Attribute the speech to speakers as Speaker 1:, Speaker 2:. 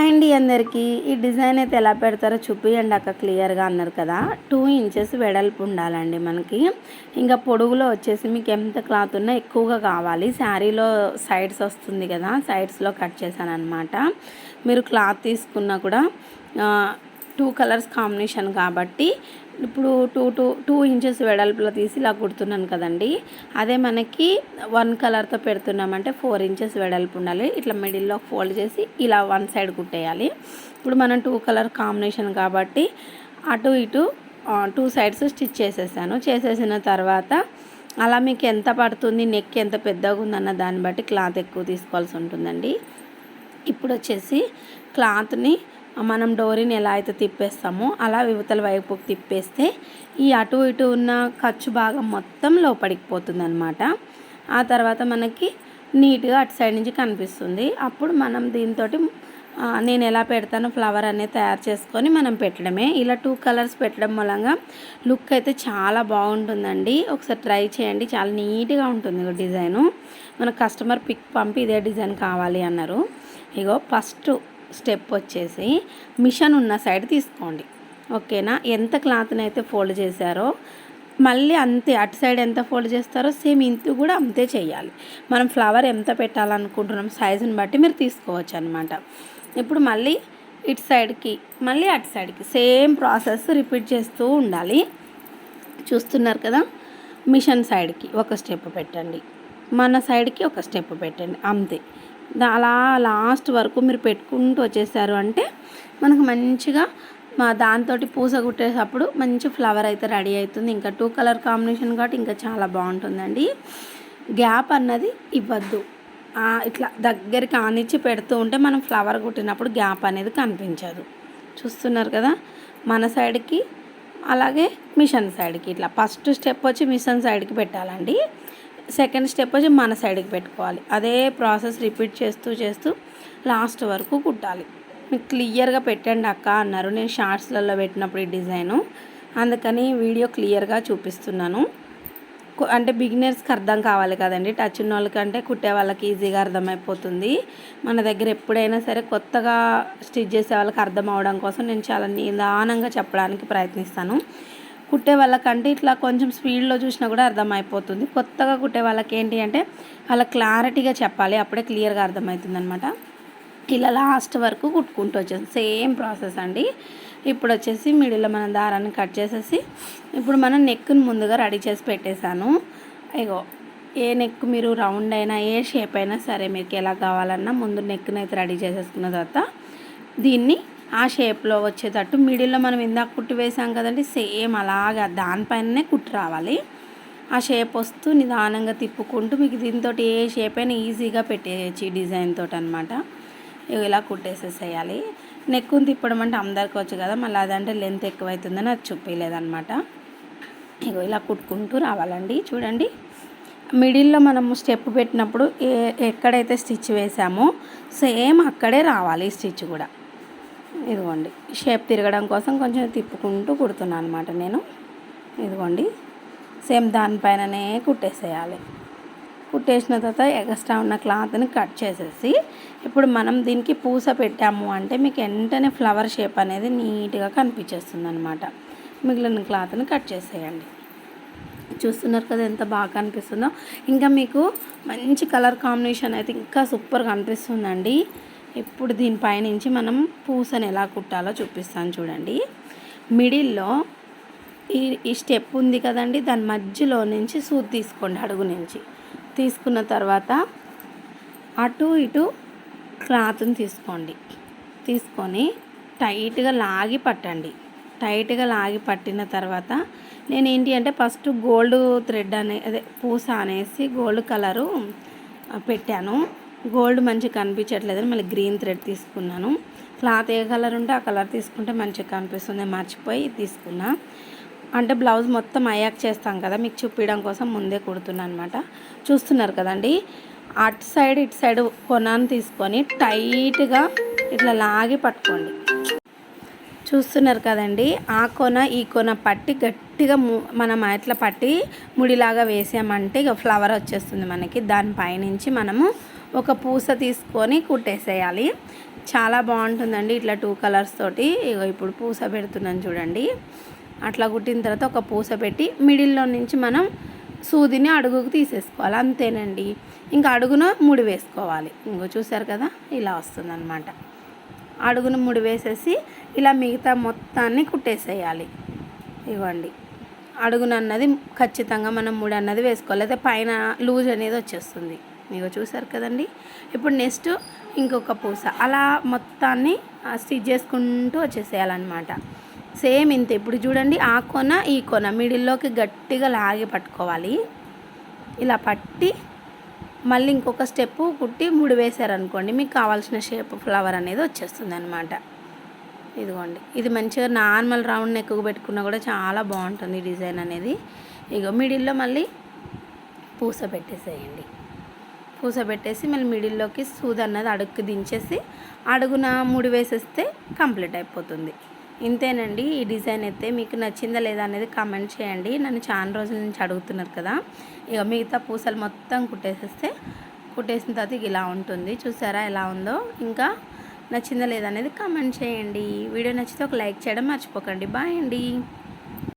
Speaker 1: Hi అండి అందరికీ ఈ డిజైన్ అయితే ఎలా పెడతారో చూపియండి అక్క క్లియర్గా అన్నారు కదా. టూ ఇంచెస్ వెడల్పు ఉండాలండి మనకి. ఇంకా పొడుగులో వచ్చేసి మీకు ఎంత క్లాత్ ఉన్నా ఎక్కువగా కావాలి. శారీలో సైడ్స్ వస్తుంది కదా సైడ్స్లో కట్ చేశాను అనమాట మీరు క్లాత్ తీసుకున్నా కూడా టూ కలర్స్ కాంబినేషన్ కాబట్టి ఇప్పుడు టూ టూ టూ ఇంచెస్ వెడల్పులో తీసి ఇలా కుడుతున్నాను కదండి. అదే మనకి వన్ కలర్తో పెడుతున్నామంటే ఫోర్ ఇంచెస్ వెడల్పు ఉండాలి. ఇట్లా మిడిల్లో ఫోల్డ్ చేసి ఇలా వన్ సైడ్ కుట్టేయాలి. ఇప్పుడు మనం టూ కలర్ కాంబినేషన్ కాబట్టి అటు ఇటు టూ సైడ్స్ స్టిచ్ చేసేసాను. చేసేసిన తర్వాత అలా మీకు ఎంత పడుతుంది నెక్ ఎంత పెద్దగా ఉందన్న దాన్ని బట్టి క్లాత్ ఎక్కువ తీసుకోవాల్సి ఉంటుందండి. ఇప్పుడు వచ్చేసి క్లాత్ని మనం డోరీని ఎలా అయితే తిప్పేస్తామో అలా వివతల వైపుకి తిప్పేస్తే ఈ అటు ఇటు ఉన్న ఖర్చు భాగం మొత్తం లోపలికి పోతుందనమాట ఆ తర్వాత మనకి నీట్గా అటు సైడ్ నుంచి కనిపిస్తుంది. అప్పుడు మనం దీంతో నేను ఎలా పెడతానో ఫ్లవర్ అనేది తయారు చేసుకొని మనం పెట్టడమే. ఇలా టూ కలర్స్ పెట్టడం మూలంగా లుక్ అయితే చాలా బాగుంటుందండి. ఒకసారి ట్రై చేయండి. చాలా నీట్గా ఉంటుంది డిజైను. మన కస్టమర్ పిక్ పంపి ఇదే డిజైన్ కావాలి అన్నారు. ఇగో ఫస్ట్ స్టెప్ వచ్చేసి మిషన్ ఉన్న సైడ్ తీసుకోండి. ఓకేనా? ఎంత క్లాత్ని అయితే ఫోల్డ్ చేశారో మళ్ళీ అంతే అటు సైడ్ ఎంత ఫోల్డ్ చేస్తారో సేమ్ ఇంత కూడా అంతే చేయాలి. మనం ఫ్లవర్ ఎంత పెట్టాలనుకుంటున్నాం సైజుని బట్టి మీరు తీసుకోవచ్చు అనమాట ఇప్పుడు మళ్ళీ ఇటు సైడ్కి మళ్ళీ అటు సైడ్కి సేమ్ ప్రాసెస్ రిపీట్ చేస్తూ ఉండాలి. చూస్తున్నారు కదా? మిషన్ సైడ్కి ఒక స్టెప్ పెట్టండి. మన సైడ్కి ఒక స్టెప్ పెట్టండి. అంతే. అలా లాస్ట్ వరకు మీరు పెట్టుకుంటూ వచ్చేసారు అంటే మనకు మంచిగా మా దాంతో పూస కుట్టేటప్పుడు మంచి ఫ్లవర్ అయితే రెడీ అవుతుంది. ఇంకా టూ కలర్ కాంబినేషన్ కాబట్టి ఇంకా చాలా బాగుంటుందండి. గ్యాప్ అన్నది ఇవ్వద్దు. ఇట్లా దగ్గరికి ఆనిచ్చి పెడుతూ ఉంటే మనం ఫ్లవర్ కుట్టినప్పుడు గ్యాప్ అనేది కనిపించదు. చూస్తున్నారు కదా? మన సైడ్కి అలాగే మిషన్ సైడ్కి ఇట్లా ఫస్ట్ స్టెప్ వచ్చి మిషన్ సైడ్కి పెట్టాలండి. సెకండ్ స్టెప్ వచ్చి మన సైడ్కి పెట్టుకోవాలి. అదే ప్రాసెస్ రిపీట్ చేస్తూ చేస్తూ లాస్ట్ వరకు కుట్టాలి. మీకు క్లియర్గా పెట్టండి అక్క అన్నారు. నేను షార్ట్స్లలో పెట్టినప్పుడు ఈ డిజైను. అందుకని వీడియో క్లియర్గా చూపిస్తున్నాను. అంటే బిగినర్స్కి అర్థం కావాలి కదండి. టచ్ ఉన్న వాళ్ళకంటే కుట్టే వాళ్ళకి ఈజీగా అర్థమైపోతుంది. మన దగ్గర ఎప్పుడైనా సరే కొత్తగా స్టిచ్ చేసే వాళ్ళకి అర్థం అవడం కోసం నేను చాలా నిదానంగా చెప్పడానికి ప్రయత్నిస్తాను. కుట్టే వాళ్ళకంటే ఇట్లా కొంచెం స్పీడ్లో చూసినా కూడా అర్థమైపోతుంది. కొత్తగా కుట్టే వాళ్ళకి ఏంటి అంటే వాళ్ళ క్లారిటీగా చెప్పాలి. అప్పుడే క్లియర్గా అర్థమవుతుంది అనమాట ఇలా లాస్ట్ వరకు కుట్టుకుంటూ వచ్చేసి సేమ్ ప్రాసెస్ అండి. ఇప్పుడు వచ్చేసి మిడిల్లో మనం దారాన్ని కట్ చేసేసి ఇప్పుడు మనం నెక్ను ముందుగా రెడీ చేసి పెట్టేశాను. ఇగో ఏ నెక్ మీరు రౌండ్ అయినా ఏ షేప్ అయినా సరే మీకు ఎలా కావాలన్నా ముందు నెక్ని అయితే రెడీ చేసేసుకున్న తర్వాత దీన్ని ఆ షేప్లో వచ్చేటట్టు మిడిల్లో మనం ఇందాక కుట్టి వేసాం కదండి సేమ్ అలాగా దానిపైననే కుట్టి రావాలి. ఆ షేప్ వస్తూ నిదానంగా తిప్పుకుంటూ మీకు దీంతో ఏ షేప్ అయినా ఈజీగా పెట్టేయచ్చు ఈ డిజైన్ తోటి అనమాట ఇలా కుట్టేసేసేయాలి. నెక్కుని తిప్పడం అంటే అందరికి వచ్చు కదా మళ్ళీ అదంటే లెంత్ ఎక్కువైతుందని అది చూపించలేదన్నమాట ఇగో ఇలా కుట్టుకుంటూ రావాలండి. చూడండి మిడిల్లో మనము స్టెప్ పెట్టినప్పుడు ఏ ఎక్కడైతే స్టిచ్ వేసామో సేమ్ అక్కడే రావాలి స్టిచ్ కూడా. ఇదిగోండి షేప్ తిరగడం కోసం కొంచెం తిప్పుకుంటూ కుడుతున్నాను అనమాట నేను. ఇదిగోండి సేమ్ దానిపైననే కుట్టేసేయాలి. కుట్టేసిన తర్వాత ఎక్స్ట్రా ఉన్న క్లాత్ని కట్ చేసేసి ఇప్పుడు మనం దీనికి పూస పెట్టాము అంటే మీకు వెంటనే ఫ్లవర్ షేప్ అనేది నీట్గా కనిపించేస్తుంది అనమాట మిగిలిన క్లాత్ని కట్ చేసేయండి. చూస్తున్నారు కదా ఎంత బాగా కనిపిస్తుందో. ఇంకా మీకు మంచి కలర్ కాంబినేషన్ అయితే ఇంకా సూపర్గా అనిపిస్తుందండి. ఇప్పుడు దీనిపైనుంచి మనం పూసను ఎలా కుట్టాలో చూపిస్తాను చూడండి. మిడిల్లో ఈ ఈ స్టెప్ ఉంది కదండి దాని మధ్యలో నుంచి సూది తీసుకోండి అడుగు నుంచి. తీసుకున్న తర్వాత అటు ఇటు క్లాత్ని తీసుకోండి. తీసుకొని టైట్గా లాగి పట్టండి. టైట్గా లాగి పట్టిన తర్వాత నేను ఏంటి అంటే ఫస్ట్ గోల్డ్ థ్రెడ్ అనే అదే పూస అనేసి గోల్డ్ కలరు పెట్టాను. గోల్డ్ మంచిగా కనిపించట్లేదని మళ్ళీ గ్రీన్ థ్రెడ్ తీసుకున్నాను. క్లాత్ ఏ కలర్ ఉంటే ఆ కలర్ తీసుకుంటే మంచిగా కనిపిస్తుంది. మర్చిపోయి తీసుకున్నా. అంటే బ్లౌజ్ మొత్తం అయ్యాక్ చేస్తాం కదా మీకు చూపించడం కోసం ముందే కుడుతున్నాను అనమాట చూస్తున్నారు కదండి? అటు సైడ్ ఇటు సైడ్ కొనాన్ని తీసుకొని టైట్గా ఇట్లా లాగి పట్టుకోండి. చూస్తున్నారు కదండి? ఆ కొన ఈ కొన పట్టి గట్టిగా మనం ఇట్లా పట్టి ముడిలాగా వేసామంటే ఇక ఫ్లవర్ వచ్చేస్తుంది మనకి. దానిపైనుంచి మనము ఒక పూస తీసుకొని కుట్టేసేయాలి. చాలా బాగుంటుందండి ఇట్లా టూ కలర్స్ తోటి. ఇగో ఇప్పుడు పూస పెడుతున్నాను చూడండి. అట్లా కుట్టిన తర్వాత ఒక పూస పెట్టి మిడిల్లో నుంచి మనం సూదిని అడుగుకు తీసేసుకోవాలి. అంతేనండి. ఇంకా అడుగున ముడి వేసుకోవాలి. ఇంకో చూసారు కదా ఇలా వస్తుందన్నమాట. అడుగును ముడి వేసేసి ఇలా మిగతా మొత్తాన్ని కుట్టేసేయాలి. ఇవ్వండి. అడుగున అన్నది ఖచ్చితంగా మనం ముడి అన్నది వేసుకోవాలి. అయితే పైన లూజ్ అనేది వచ్చేస్తుంది. మీకు చూసారు కదండి. ఇప్పుడు నెక్స్ట్ ఇంకొక పూస. అలా మొత్తాన్ని స్టిచ్ చేసుకుంటూ వచ్చేసేయాలన్నమాట. సేమ్ ఇంత. ఇప్పుడు చూడండి ఆ కొన ఈ కొన మిడిల్లోకి గట్టిగా లాగి పట్టుకోవాలి. ఇలా పట్టి మళ్ళీ ఇంకొక స్టెప్ కుట్టి ముడి వేశారనుకోండి మీకు కావాల్సిన షేప్ ఫ్లవర్ అనేది వచ్చేస్తుంది అనమాట ఇదిగోండి. ఇది మంచిగా నార్మల్ రౌండ్ నెక్కు పెట్టుకున్నా కూడా చాలా బాగుంటుంది డిజైన్ అనేది. ఇగో మిడిల్లో మళ్ళీ పూస పెట్టేసేయండి. పూస పెట్టేసి మళ్ళీ మిడిల్లోకి సూది అన్నది అడుగుకి దించేసి అడుగున ముడి వేసేస్తే కంప్లీట్ అయిపోతుంది. ఇంతేనండి ఈ డిజైన్ అయితే. మీకు నచ్చిందా లేదా అనేది కామెంట్ చేయండి. నన్ను చాలా రోజుల నుంచి అడుగుతున్నారు కదా. ఇక మిగతా పూసలు మొత్తం కుట్టేసేస్తే కుట్టేసిన తర్వాత ఇక ఇలా ఉంటుంది. చూసారా ఎలా ఉందో? ఇంకా నచ్చిందా లేదా అనేది కామెంట్ చేయండి. వీడియో నచ్చితే ఒక లైక్ చేయడం మర్చిపోకండి. బాయ్ అండి.